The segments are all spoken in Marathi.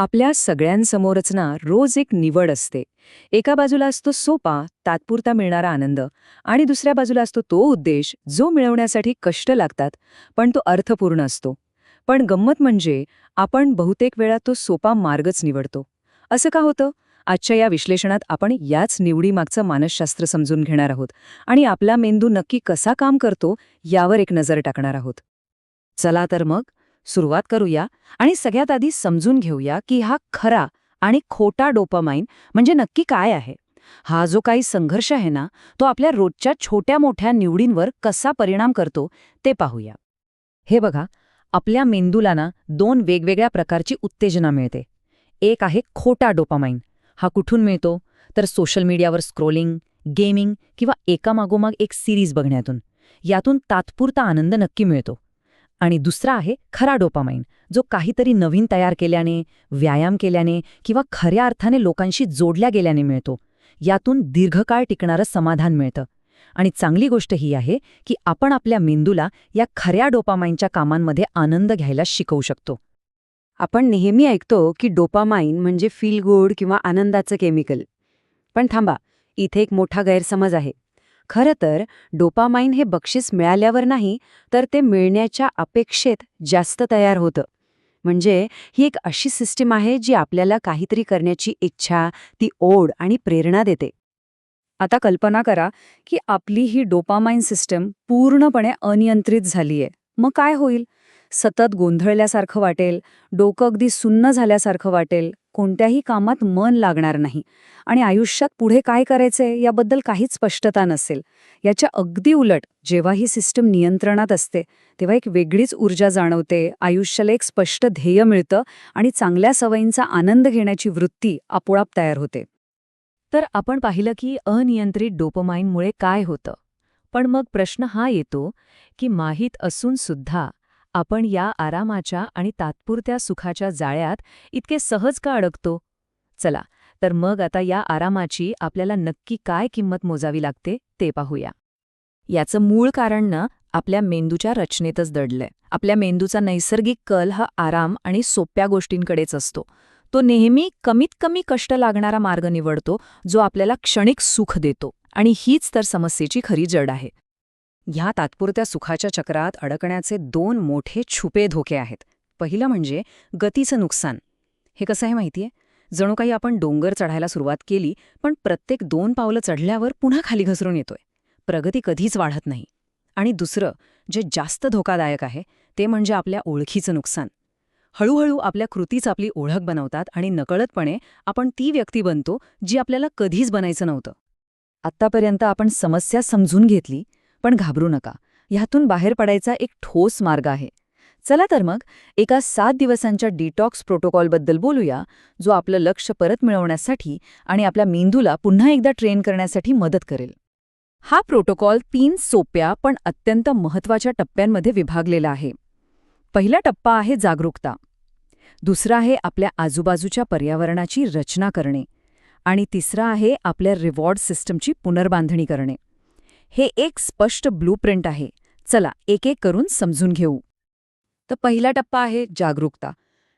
आपल्या सगळ्यांसमोरच ना रोज एक निवड असते. एका बाजूला असतो सोपा तात्पुरता मिळणारा आनंद आणि दुसऱ्या बाजूला असतो तो उद्देश जो मिळवण्यासाठी कष्ट लागतात पण तो अर्थपूर्ण असतो. पण गंमत म्हणजे आपण बहुतेक वेळा तो सोपा मार्गच निवडतो. असं का होतं? आजच्या या विश्लेषणात आपण याच निवडीमागचं मानसशास्त्र समजून घेणार आहोत आणि आपला मेंदू नक्की कसा काम करतो यावर एक नजर टाकणार आहोत. चला तर मग सुरुवात करूया आणि सगळ्यात आधी समजून घेऊया की हा खरा आणि खोटा डोपामाइन म्हणजे नक्की काय आहे. हा जो काही संघर्ष आहे ना तो आपल्या रोजच्या छोट्या मोठ्या निवडींवर कसा परिणाम करतो ते पाहूया. हे बघा आपल्या मेंदूला ना दोन वेगवेगळ्या प्रकारची उत्तेजना मिळते. एक आहे खोटा डोपामाइन. हा कुठून मिळतो? तर सोशल मीडियावर स्क्रोलिंग गेमिंग किंवा एकामागोमाग एक सिरीज बघण्यातून. यातून तात्पुरता आनंद नक्की मिळतो. आणि दुसरा आहे खरा डोपामाइन जो काहीतरी नवीन तयार केल्याने व्यायाम केल्याने किंवा खऱ्या अर्थाने लोकांशी जोडल्या गेल्याने मिळतो. यातून दीर्घकाळ टिकणारं समाधान मिळतं. आणि चांगली गोष्ट ही आहे की आपण आपल्या मेंदूला या खऱ्या डोपामाइनच्या कामांमध्ये आनंद घ्यायला शिकवू शकतो. आपण नेहमी ऐकतो की डोपामाइन म्हणजे फील गुड किंवा आनंदाचं केमिकल. पण थांबा इथे एक मोठा गैरसमज आहे. खरं तर डोपामाइन हे बक्षीस मिळाल्यावर नाही तर ते मिळण्याच्या अपेक्षेत जास्त तयार होतं. म्हणजे ही एक अशी सिस्टीम आहे जी आपल्याला काहीतरी करण्याची इच्छा ती ओढ आणि प्रेरणा देते. आता कल्पना करा की आपली ही डोपामाइन सिस्टम पूर्णपणे अनियंत्रित झालीये. मग काय होईल? सतत गोंधळल्यासारखं वाटेल डोकं अगदी सुन्न झाल्यासारखं वाटेल कोणत्याही कामात मन लागणार नाही. आणि आयुष्यात पुढे काय करायचंय याबद्दल काहीच स्पष्टता नसेल. याच्या अगदी उलट जेव्हा ही सिस्टम नियंत्रणात असते तेव्हा एक वेगळीच ऊर्जा जाणवते आयुष्याला एक स्पष्ट ध्येय मिळतं आणि चांगल्या सवयींचा आनंद घेण्याची वृत्ती आपोआप तयार होते. तर आपण पाहिलं की अनियंत्रित डोपमाइनमुळे काय होतं. पण मग प्रश्न हा येतो की माहीत असून सुद्धा आपण या आरामाच्या आणि तात्पुरत्या सुखाच्या जाळ्यात इतके सहज का अडकतो? चला तर मग आता या आरामाची आपल्याला नक्की काय किंमत मोजावी लागते ते पाहूया. याचं मूळ कारण ना आपल्या मेंदूच्या रचनेतच दडलंय. आपल्या मेंदूचा नैसर्गिक कल हा आराम आणि सोप्या गोष्टींकडेच असतो. तो नेहमी कमीत कमी कष्ट लागणारा मार्ग निवडतो जो आपल्याला क्षणिक सुख देतो. आणि हीच तर समस्येची खरी जड आहे. ह्या तात्पुरत्या सुखाच्या चक्रात अडकण्याचे दोन मोठे छुपे धोके आहेत. पहिलं म्हणजे गतीचं नुकसान. हे कसं आहे माहितीये? जणू काही आपण डोंगर चढायला सुरुवात केली पण प्रत्येक दोन पावलं चढल्यावर पुन्हा खाली घसरून येतोय. प्रगती कधीच वाढत नाही. आणि दुसरं जे जास्त धोकादायक आहे ते म्हणजे आपल्या ओळखीचं नुकसान. हळूहळू आपल्या कृतीच आपली ओळख बनवतात आणि नकळतपणे आपण ती व्यक्ती बनतो जी आपल्याला कधीच बनायचं नव्हतं. आत्तापर्यंत आपण समस्या समजून घेतली पण घाबरू नका. ह्यातून बाहेर पडायचा एक ठोस मार्ग आहे. चला तर मग एका सात दिवसांच्या डिटॉक्स प्रोटोकॉलबद्दल बोलूया जो आपलं लक्ष परत मिळवण्यासाठी आणि आपल्या मेंदूला पुन्हा एकदा ट्रेन करण्यासाठी मदत करेल. हा प्रोटोकॉल तीन सोप्या पण अत्यंत महत्त्वाच्या टप्प्यांमध्ये विभागलेला आहे. पहिला टप्पा आहे जागरूकता. दुसरा आहे आपल्या आजूबाजूच्या पर्यावरणाची रचना करणे. आणि तिसरा आहे आपल्या रिवॉर्ड सिस्टमची पुनर्बांधणी करणे. हे एक स्पष्ट ब्लूप्रिंट आहे. चला एक एक करून समजून घेऊ. तर पहिला टप्पा आहे जागरूकता.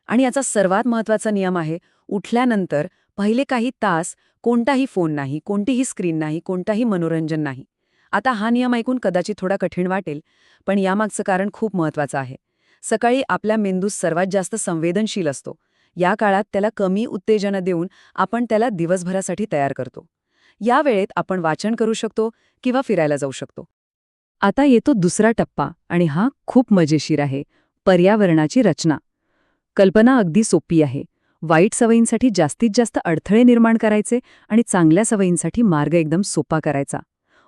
आणि याचा सर्वात महत्त्वाचा नियम आहे उठल्यानंतर पहिले काही तास कोणताही फोन नाही कोणतीही स्क्रीन नाही कोणताही मनोरंजन नाही. आता हा नियम ऐकून कदाचित थोडा कठीण वाटेल पण यामागचं कारण खूप महत्वाचं आहे. सकाळी आपल्या मेंदू सर्वात जास्त संवेदनशील असतो. या काळात त्याला कमी उत्तेजना देऊन आपण त्याला दिवसभरासाठी तयार करतो. या वेळेत आपण वाचन करू शकतो किंवा फिरायला जाऊ शकतो. आता येतो दुसरा टप्पा आणि हा खूप मजेशीर आहे पर्यावरणाची रचना. कल्पना अगदी सोपी आहे. वाईट सवयींसाठी जास्तीत जास्त अडथळे निर्माण करायचे आणि चांगल्या सवयींसाठी मार्ग एकदम सोपा करायचा.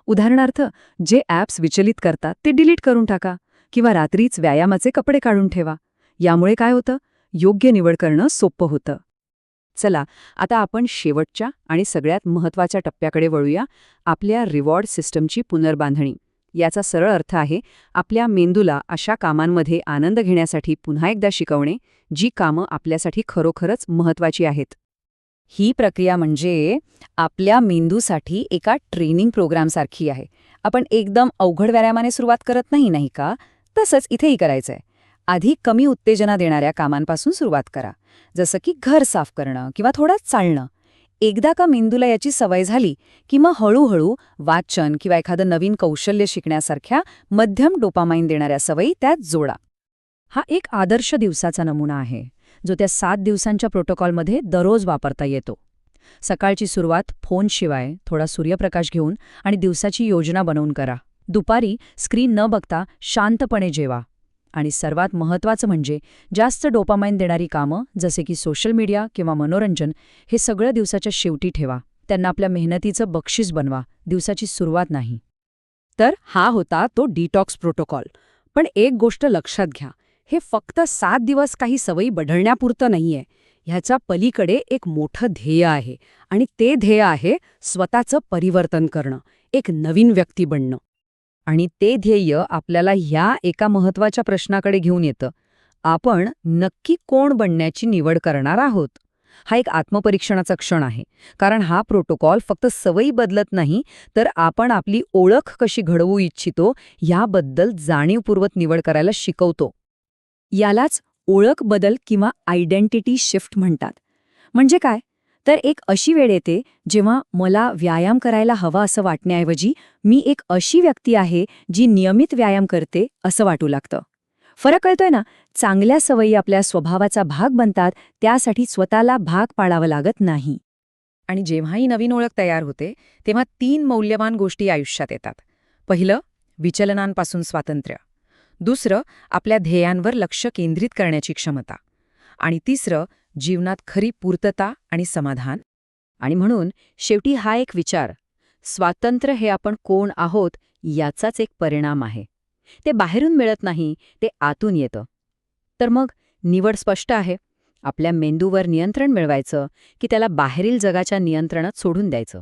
उदाहरणार्थ जे ॲप्स विचलित करतात ते डिलीट करून टाका किंवा रात्रीच व्यायामाचे कपडे काढून ठेवा. यामुळे काय होतं? योग्य निवड करणं सोपं होतं. चला आता आपण शेवटच्या आणि सगळ्यात महत्त्वाच्या टप्प्याकडे वळूया आपल्या रिवॉर्ड सिस्टमची पुनर्बांधणी. याचा सरळ अर्थ आहे आपल्या मेंदूला अशा कामांमध्ये आनंद घेण्यासाठी पुन्हा एकदा शिकवणे जी कामं आपल्यासाठी खरोखरच महत्त्वाची आहेत. ही प्रक्रिया म्हणजे आपल्या मेंदूसाठी एका ट्रेनिंग प्रोग्रामसारखी आहे. आपण एकदम अवघड व्यायामाने सुरुवात करत नाही नाही का? तसंच इथेही करायचंय. आधी कमी उत्तेजना देणाऱ्या कामांपासून सुरुवात करा. जसं की घर साफ करणं किंवा थोडं चालणं. एकदा का मेंदूला याची सवय झाली की मग हळूहळू वाचन किंवा एखादं नवीन कौशल्य शिकण्यासारख्या मध्यम डोपामाइन देणाऱ्या सवयी त्यात जोडा. हा एक आदर्श दिवसाचा नमुना आहे जो त्या सात दिवसांच्या प्रोटोकॉलमध्ये दररोज वापरता येतो. सकाळची सुरुवात फोनशिवाय थोडा सूर्यप्रकाश घेऊन आणि दिवसाची योजना बनवून करा. दुपारी स्क्रीन न बघता शांतपणे जेवा. आणि सर्वात महत्त्वाचं म्हणजे जास्त डोपामाइन देणारी कामं जसे की सोशल मीडिया किंवा मनोरंजन हे सगळं दिवसाच्या शेवटी ठेवा. त्यांना आपल्या मेहनतीचं बक्षीस बनवा. दिवसाची सुरुवात नाही. तर हा होता तो डिटॉक्स प्रोटोकॉल पण एक गोष्ट लक्षात घ्या. हे फक्त सात दिवस काही सवयी बढळण्यापुरतं नाहीये. ह्याच्या पलीकडे एक मोठं ध्येय आहे. आणि ते ध्येय आहे स्वतःचं परिवर्तन करणं. एक नवीन व्यक्ती बनणं. आणि ते ध्येय आपल्याला ह्या एका महत्त्वाच्या प्रश्नाकडे घेऊन येतं. आपण नक्की कोण बनण्याची निवड करणार आहोत? हा एक आत्मपरीक्षणाचा क्षण आहे. कारण हा प्रोटोकॉल फक्त सवयी बदलत नाही तर आपण आपली ओळख कशी घडवू इच्छितो याबद्दल जाणीवपूर्वक निवड करायला शिकवतो. यालाच ओळख बदल किंवा आयडेंटिटी शिफ्ट म्हणतात. म्हणजे काय? तर एक अशी वेळ येते जेव्हा मला व्यायाम करायला हवा असं वाटण्याऐवजी मी एक अशी व्यक्ती आहे जी नियमित व्यायाम करते असं वाटू लागतं. फरक कळतोय ना? चांगल्या सवयी आपल्या स्वभावाचा भाग बनतात त्यासाठी स्वतःला भाग पाडावं लागत नाही. आणि जेव्हाही नवीन ओळख तयार होते तेव्हा तीन मौल्यवान गोष्टी आयुष्यात येतात. पहिलं विचलनांपासून स्वातंत्र्य. दुसरं आपल्या ध्येयांवर लक्ष केंद्रित करण्याची क्षमता. आणि तिसरं जीवनात खरी पूर्तता आणि समाधान? आणि म्हणून शेवटी हा एक विचार स्वातंत्र्य हे आपण कोण आहोत याचाच एक परिणाम आहे. ते बाहेरून मिळत नाही ते आतून येतं. तर मग निवड स्पष्ट आहे. आपल्या मेंदूवर नियंत्रण मिळवायचं की त्याला बाहेरील जगाच्या नियंत्रणात सोडून द्यायचं?